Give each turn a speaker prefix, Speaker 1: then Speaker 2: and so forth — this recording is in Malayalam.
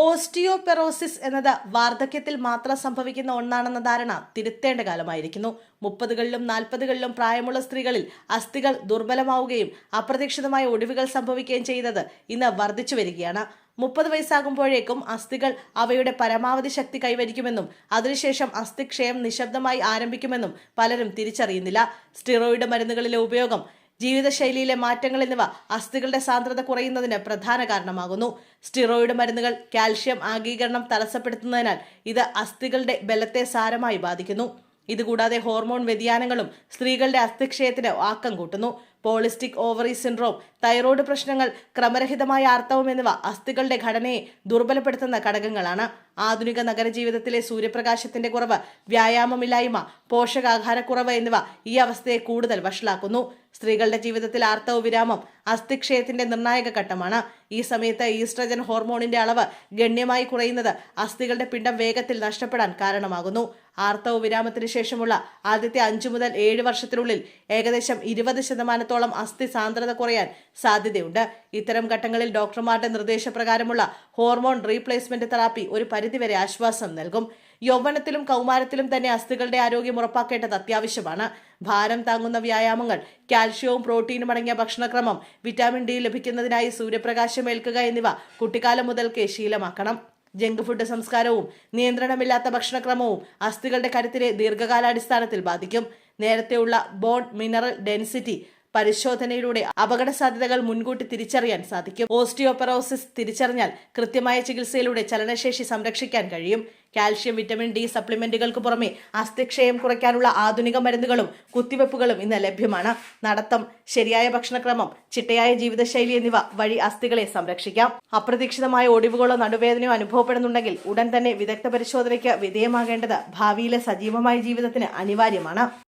Speaker 1: ഓസ്റ്റിയോപെറോസിസ് എന്നത് വാർദ്ധക്യത്തിൽ മാത്രം സംഭവിക്കുന്ന ഒന്നാണെന്ന ധാരണ തിരുത്തേണ്ട കാലമായിരിക്കുന്നു. മുപ്പതുകളിലും നാൽപ്പതുകളിലും പ്രായമുള്ള സ്ത്രീകളിൽ അസ്ഥികൾ ദുർബലമാവുകയും അപ്രതീക്ഷിതമായ ഒടിവുകൾ സംഭവിക്കുകയും ചെയ്തത് ഇന്ന് വർദ്ധിച്ചു വരികയാണ്. മുപ്പത് വയസ്സാകുമ്പോഴേക്കും അസ്ഥികൾ അവയുടെ പരമാവധി ശക്തി കൈവരിക്കുമെന്നും അതിനുശേഷം അസ്ഥിക്ഷയം നിശബ്ദമായി ആരംഭിക്കുമെന്നും പലരും തിരിച്ചറിയുന്നില്ല. സ്റ്റിറോയിഡ് മരുന്നുകളിലെ ഉപയോഗം ജീവിതശൈലിയിലെ മാറ്റങ്ങൾ എന്നിവ അസ്ഥികളുടെ സാന്ദ്രത കുറയുന്നതിന് പ്രധാന കാരണമാകുന്നു. സ്റ്റിറോയിഡ് മരുന്നുകൾ കാൽഷ്യം ആഗീകരണം തടസ്സപ്പെടുത്തുന്നതിനാൽ ഇത് അസ്ഥികളുടെ ബലത്തെ സാരമായി ബാധിക്കുന്നു. ഇതുകൂടാതെ ഹോർമോൺ വ്യതിയാനങ്ങളും സ്ത്രീകളുടെ അസ്ഥിക്ഷയത്തിന് ആക്കം കൂട്ടുന്നു. പോളിസ്റ്റിക് ഓവറി സിൻഡ്രോം തൈറോയ്ഡ് പ്രശ്നങ്ങൾ ക്രമരഹിതമായ ആർത്തവം എന്നിവ അസ്ഥികളുടെ ഘടനയെ ദുർബലപ്പെടുത്തുന്ന ഘടകങ്ങളാണ്. ആധുനിക നഗരജീവിതത്തിലെ സൂര്യപ്രകാശത്തിന്റെ കുറവ് വ്യായാമമില്ലായ്മ പോഷകാഹാരക്കുറവ് എന്നിവ ഈ അവസ്ഥയെ കൂടുതൽ വഷളാക്കുന്നു. സ്ത്രീകളുടെ ജീവിതത്തിൽ ആർത്തവ വിരാമം അസ്ഥിക്ഷയത്തിന്റെ നിർണായക ഘട്ടമാണ്. ഈ സമയത്ത് ഈസ്ട്രജൻ ഹോർമോണിന്റെ അളവ് ഗണ്യമായി കുറയുന്നത് അസ്ഥികളുടെ പിണ്ഡം വേഗത്തിൽ നഷ്ടപ്പെടാൻ കാരണമാകുന്നു. ആർത്തവ വിരാമത്തിന് ശേഷമുള്ള ആദ്യത്തെ അഞ്ചു മുതൽ ഏഴ് വർഷത്തിനുള്ളിൽ ഏകദേശം ഇരുപത് ശതമാനത്തോളം അസ്ഥി സാന്ദ്രത കുറയാൻ സാധ്യതയുണ്ട്. ഇത്തരം ഘട്ടങ്ങളിൽ ഡോക്ടർമാരുടെ നിർദ്ദേശപ്രകാരമുള്ള ഹോർമോൺ റീപ്ലേസ്മെന്റ് തെറാപ്പി ഒരു പരിധിവരെ ആശ്വാസം നൽകും. യൗവനത്തിലും കൗമാരത്തിലും തന്നെ അസ്ഥികളുടെ ആരോഗ്യം ഉറപ്പാക്കേണ്ടത് അത്യാവശ്യമാണ്. ഭാരം താങ്ങുന്ന വ്യായാമങ്ങൾ കാൽഷ്യവും പ്രോട്ടീനും അടങ്ങിയ ഭക്ഷണക്രമം വിറ്റാമിൻ ഡി ലഭിക്കുന്നതിനായി സൂര്യപ്രകാശം ഏൽക്കുക എന്നിവ കുട്ടിക്കാലം മുതൽക്കേ ശീലമാക്കണം. ജങ്ക് ഫുഡ് സംസ്കാരവും നിയന്ത്രണമില്ലാത്ത ഭക്ഷണക്രമവും അസ്ഥികളുടെ കരുത്തിനെ ദീർഘകാലാടിസ്ഥാനത്തിൽ ബാധിക്കും. നേരത്തെയുള്ള ബോൺ മിനറൽ ഡെൻസിറ്റി പരിശോധനയിലൂടെ അപകട സാധ്യതകൾ മുൻകൂട്ടി തിരിച്ചറിയാൻ സാധിക്കും. ഓസ്റ്റിയോപെറോസിസ് തിരിച്ചറിഞ്ഞാൽ കൃത്യമായ ചികിത്സയിലൂടെ ചലനശേഷി സംരക്ഷിക്കാൻ കഴിയും. കാൽഷ്യം വിറ്റമിൻ ഡി സപ്ലിമെന്റുകൾക്ക് പുറമെ അസ്ഥിക്ഷയം കുറയ്ക്കാനുള്ള ആധുനിക മരുന്നുകളും കുത്തിവെപ്പുകളും ഇന്ന് ലഭ്യമാണ്. നടത്തം ശരിയായ ഭക്ഷണക്രമം ചിട്ടയായ ജീവിതശൈലി എന്നിവ വഴി അസ്ഥികളെ സംരക്ഷിക്കാം. അപ്രതീക്ഷിതമായ ഒടിവുകളോ നടുവേദനയോ അനുഭവപ്പെടുന്നുണ്ടെങ്കിൽ ഉടൻ തന്നെ വിദഗ്ധ പരിശോധനയ്ക്ക് വിധേയമാകേണ്ടത് ഭാവിയിലെ സജീവമായ ജീവിതത്തിന് അനിവാര്യമാണ്.